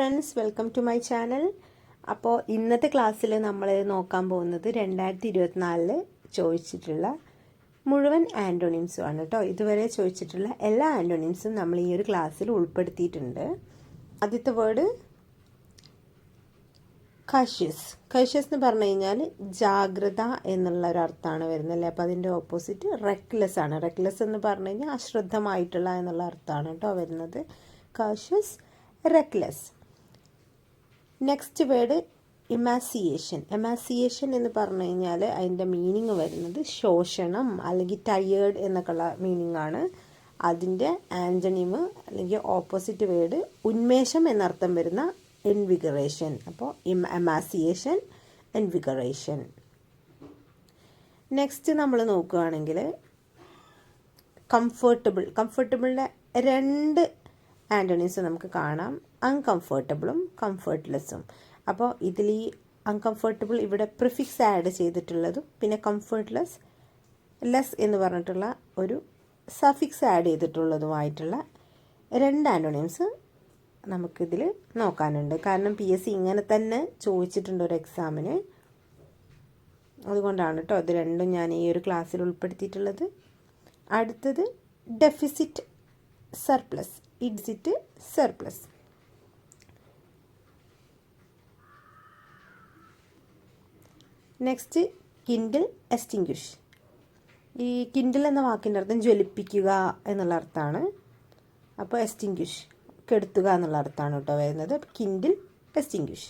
Friends welcome to my channel അപ്പോൾ ഇന്നത്തെ ക്ലാസ്സിൽ നമ്മൾ നോക്കാൻ പോകുന്നത് രണ്ടായിരത്തി ഇരുപത്തിനാലിൽ ചോദിച്ചിട്ടുള്ള മുഴുവൻ ആന്റോണിംസും ആണ് കേട്ടോ ഇതുവരെ ചോദിച്ചിട്ടുള്ള എല്ലാ ആന്റോണിംസും നമ്മൾ ഈ ഒരു ക്ലാസ്സിൽ ഉൾപ്പെടുത്തിയിട്ടുണ്ട്. ആദ്യത്തെ വേർഡ് കഷ്യസ് കഷ്യസ് എന്ന് പറഞ്ഞു കഴിഞ്ഞാൽ ജാഗ്രത എന്നുള്ള ഒരു അർത്ഥമാണ് വരുന്നത് അപ്പോൾ അതിന്റെ ഓപ്പോസിറ്റ് റെക്ലെസ് ആണ്. റെക്ലെസ് എന്ന് പറഞ്ഞു കഴിഞ്ഞാൽ അശ്രദ്ധമായിട്ടുള്ള എന്നുള്ള അർത്ഥമാണ് കേട്ടോ വരുന്നത്. Cautious reckless next word emaciation emaciation എന്ന് പറഞ്ഞു കഴിഞ്ഞാൽ അതിന്റെ മീനിങ് വരുന്നത് ശോഷണം അല്ലെങ്കിൽ ടയേർഡ് എന്നൊക്കെയുള്ള മീനിങ് ആണ്. അതിന്റെ ആന്റണിമ് അല്ലെങ്കിൽ ഓപ്പോസിറ്റ് വേർഡ് ഉന്മേഷം എന്നർത്ഥം വരുന്ന എൻവിഗറേഷൻ അപ്പോൾ എമാസിയേഷൻ എൻവിഗറേഷൻ നെക്സ്റ്റ് നമ്മൾ നോക്കുകയാണെങ്കിൽ കംഫർട്ടബിൾ കംഫർട്ടബിളിന്റെ രണ്ട് ആന്റണീസ് നമുക്ക് കാണാം. അൺകംഫർട്ടബിളും കംഫർട്ട്ലെസ്സും അപ്പോൾ ഇതിൽ ഈ അൺകംഫർട്ടബിൾ ഇവിടെ പ്രിഫിക്സ് ആഡ് ചെയ്തിട്ടുള്ളതും പിന്നെ കംഫർട്ട്ലെസ് ലെസ് എന്ന് പറഞ്ഞിട്ടുള്ള ഒരു സഫിക്സ് ആഡ് ചെയ്തിട്ടുള്ളതുമായിട്ടുള്ള രണ്ട് ആന്റോണിയംസ് നമുക്കിതിൽ നോക്കാനുണ്ട്. കാരണം പി എസ് സി ഇങ്ങനെ തന്നെ ചോദിച്ചിട്ടുണ്ട് ഒരു എക്സാമിന് അതുകൊണ്ടാണ് കേട്ടോ അത് രണ്ടും ഞാൻ ഈ ഒരു ക്ലാസ്സിൽ ഉൾപ്പെടുത്തിയിട്ടുള്ളത്. അടുത്തത് deficit surplus deficit surplus next kindle extinguish ഈ കിൻഡിൽ എന്ന വാക്കിന്റെ അർത്ഥം ജ്വലിപ്പിക്കുക എന്നുള്ള അർത്ഥമാണ്. അപ്പോൾ എസ്റ്റിങ്ക്വിഷ് കെടുത്തുക എന്നുള്ള അർത്ഥമാണ് കേട്ടോ വരുന്നത്. Kindle extinguish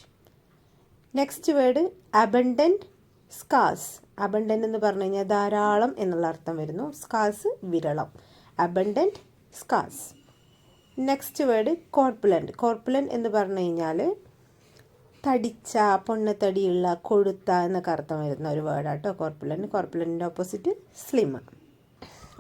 next word abundant scarce abundant എന്ന് പറഞ്ഞു കഴിഞ്ഞാൽ ധാരാളം എന്നുള്ള അർത്ഥം വരുന്നു. Scarce വിരളം. Abundant scarce next word corpulent corpulent എന്ന് പറഞ്ഞു കഴിഞ്ഞാൽ തടിച്ച പൊണ്ണത്തടിയുള്ള കൊഴുത്ത എന്നൊക്കെ അർത്ഥം വരുന്ന ഒരു വേർഡാട്ടോ കോർപ്പുലന്റ് കോർപ്പുലന്റിന്റെ ഓപ്പോസിറ്റ് സ്ലിം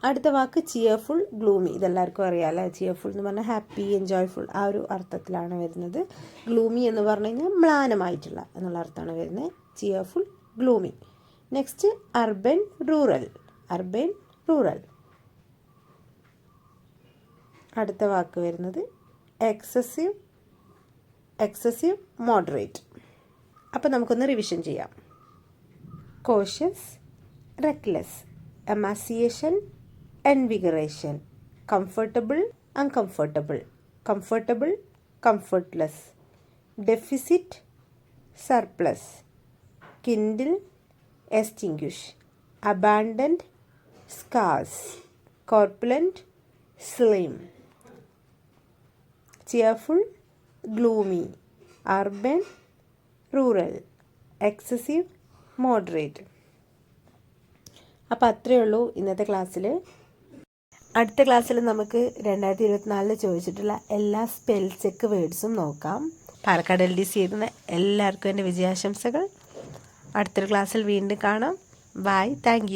അടുത്ത വാക്ക് ചിയർഫുൾ ഗ്ലൂമി ഇതെല്ലാവർക്കും അറിയാമല്ലോ ചിയർഫുൾ എന്ന് പറഞ്ഞാൽ ഹാപ്പി എൻജോയ്ഫുൾ ആ ഒരു അർത്ഥത്തിലാണ് വരുന്നത്. ഗ്ലൂമി എന്ന് പറഞ്ഞു കഴിഞ്ഞാൽ മ്ലാനമായിട്ടുള്ള എന്നുള്ള അർത്ഥമാണ് വരുന്നത്. Cheerful gloomy next urban rural urban rural അടുത്ത വാക്ക് വരുന്നത് എക്സസീവ് എക്സസീവ് മോഡറേറ്റ് അപ്പോൾ നമുക്കൊന്ന് റിവിഷൻ ചെയ്യാം. Cautious reckless emaciation invigoration comfortable uncomfortable comfortable comfortless deficit surplus kindle extinguish abandoned scarce corpulent slim cheerful gloomy urban rural excessive moderate അപ്പോൾ അത്രയേ ഉള്ളൂ ഇന്നത്തെ ക്ലാസ്സിൽ അടുത്ത ക്ലാസ്സിൽ നമുക്ക് രണ്ടായിരത്തി ഇരുപത്തിനാലിൽ ചോദിച്ചിട്ടുള്ള എല്ലാ സ്പെൽ ചെക്ക് വേർഡ്സും നോക്കാം. പാലക്കാട് എൽ ഡി സി എഴുതുന്ന എല്ലാവർക്കും എന്റെ വിജയാശംസകൾ. അടുത്തൊരു ക്ലാസ്സിൽ വീണ്ടും കാണാം. Bye thank